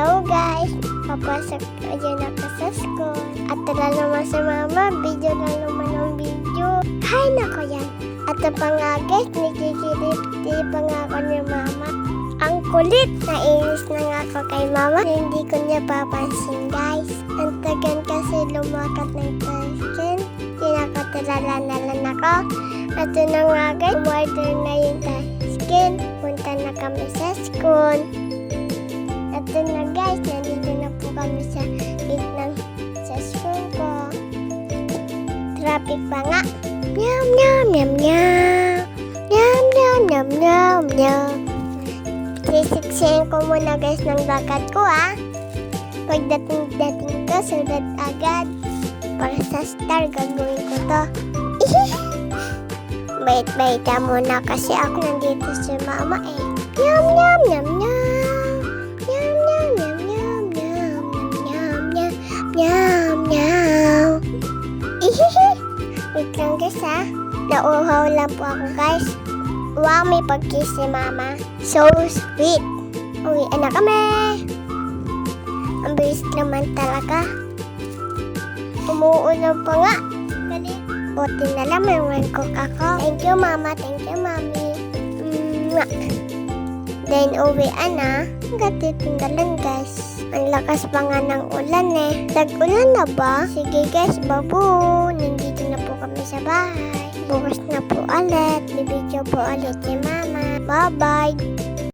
Hello guys! Papasok ayun ako sa school. At tala naman si mama, video na naman ang video. Hi nako yan! At ang pa nga guys, nakikilipti pa nga ako ni mama. Ang kulit! Nainis na nga ako kay mama. Hindi ko niya papansin guys. Ang tagan kasi lumakat ng taskin. Tinakatalala na lang ako. At na nga guys, umorder na yung taskin. Punta na kami sa school. Kami sa gate ng sa school ko. Traffic pa nga. Meow, meow, meow, meow. Meow, meow, meow, meow, meow. Sisiksihin ko muna guys ng lakad ko ah. Pagdating-dating ko, sulat agad. Para sa star, gagawin ko to. Bait-bait ka muna kasi ako nandito si mama eh. Yum, yum, guys ha. Nauhaw lang po ako guys. Wow, may pagkiss si mama. So sweet. Uwi na kami. Ang bilis naman talaga. Umuulan pa nga. Buti na lang may cook ako. Thank you, Mama. Thank you, Mami. Mwah. Then, uwian na. Hanggang na lang, guys. Ang lakas pa nga ng ulan eh. Tag-ulan na ba? Sige, guys. Babu. Nandito Bukas na po ulit. Bibidyo po ulit si Mama. Bye-bye.